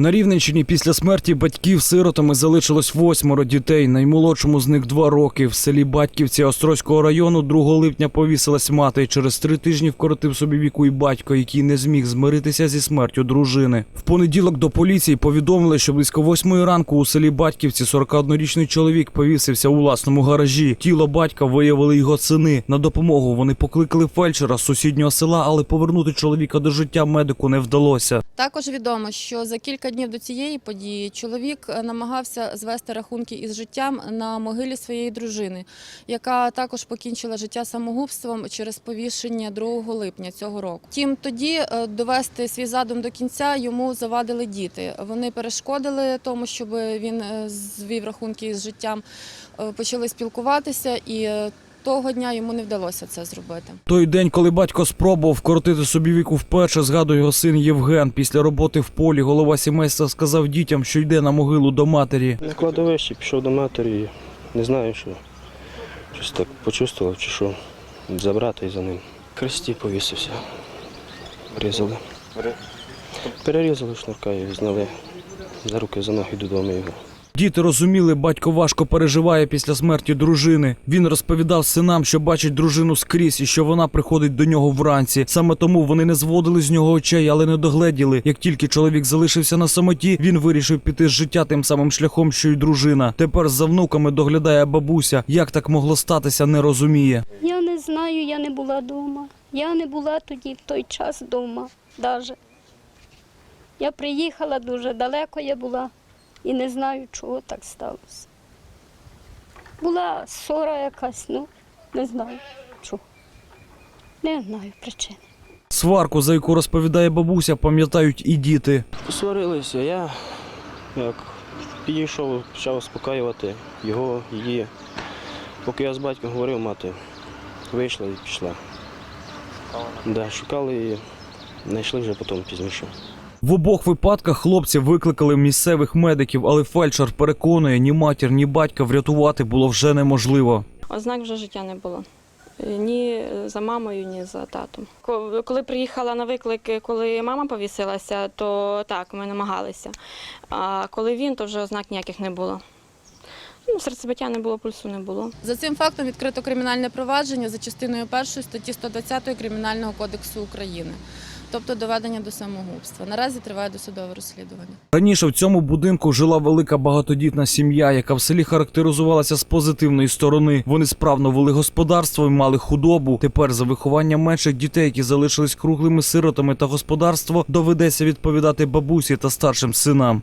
На Рівненщині після смерті батьків сиротами залишилось восьмеро дітей. Наймолодшому з них два роки. В селі Батьківці Острозького району 2 липня повісилась мати. Через три тижні вкоротив собі віку і батько, який не зміг змиритися зі смертю дружини. В понеділок до поліції повідомили, що близько восьмої ранку у селі Батьківці 41-річний чоловік повісився у власному гаражі. Тіло батька виявили його сини. На допомогу вони покликали фельдшера з сусіднього села, але повернути чоловіка до життя медику не вдалося. Також відомо, що за кілька днів до цієї події чоловік е, намагався звести рахунки із життям на могилі своєї дружини, яка також покінчила життя самогубством через повішення 2 липня цього року. Втім, тоді е, довести свій задум до кінця йому завадили діти. Вони перешкодили тому, щоб він е, звів рахунки із життям, почали спілкуватися і. Того дня йому не вдалося це зробити. Той день, коли батько спробував вкоротити собі віку вперше, згадує його син Євген. Після роботи в полі голова сімейства сказав дітям, що йде на могилу до матері. На кладовище пішов до матері, не знаю, що щось так почувствував чи що. Забрати і за ним. Кресті повісився. Різали. Перерізали шнурка і зняли за руки, за ноги додому його. Діти розуміли, батько важко переживає після смерті дружини. Він розповідав синам, що бачить дружину скрізь і що вона приходить до нього вранці. Саме тому вони не зводили з нього очей, але не догледіли. Як тільки чоловік залишився на самоті, він вирішив піти з життя тим самим шляхом, що й дружина. Тепер за внуками доглядає бабуся. Як так могло статися, не розуміє. Я не знаю, я не була вдома. Я не була тоді в той час вдома навіть. Я приїхала дуже далеко я була і не знаю, чого так сталося. Була ссора якась, ну не знаю чого. Не знаю причини. Сварку, за яку розповідає бабуся, пам'ятають і діти. Посварилися, я як підійшов, почав успокаювати його, її. Поки я з батьком говорив, мати вийшла і пішла. Да, шукали її, знайшли вже потім пізніше. В обох випадках хлопці викликали місцевих медиків, але фельдшер переконує, ні матір, ні батька врятувати було вже неможливо. Ознак вже життя не було. Е, Ні за мамою, ні за татом. Коли приїхала на виклики, коли мама повісилася, то так, ми намагалися. А коли він, то вже ознак ніяких не було. Ну, серцебиття не було, пульсу не було. За цим фактом відкрито кримінальне провадження за частиною першої статті 120 Кримінального кодексу України, тобто доведення до самогубства. Наразі триває досудове розслідування. Раніше в цьому будинку жила велика багатодітна сім'я, яка в селі характеризувалася з позитивної сторони. Вони справно вели господарство і мали худобу. Тепер за виховання менших дітей, які залишились круглими сиротами та господарство, доведеться відповідати бабусі та старшим синам.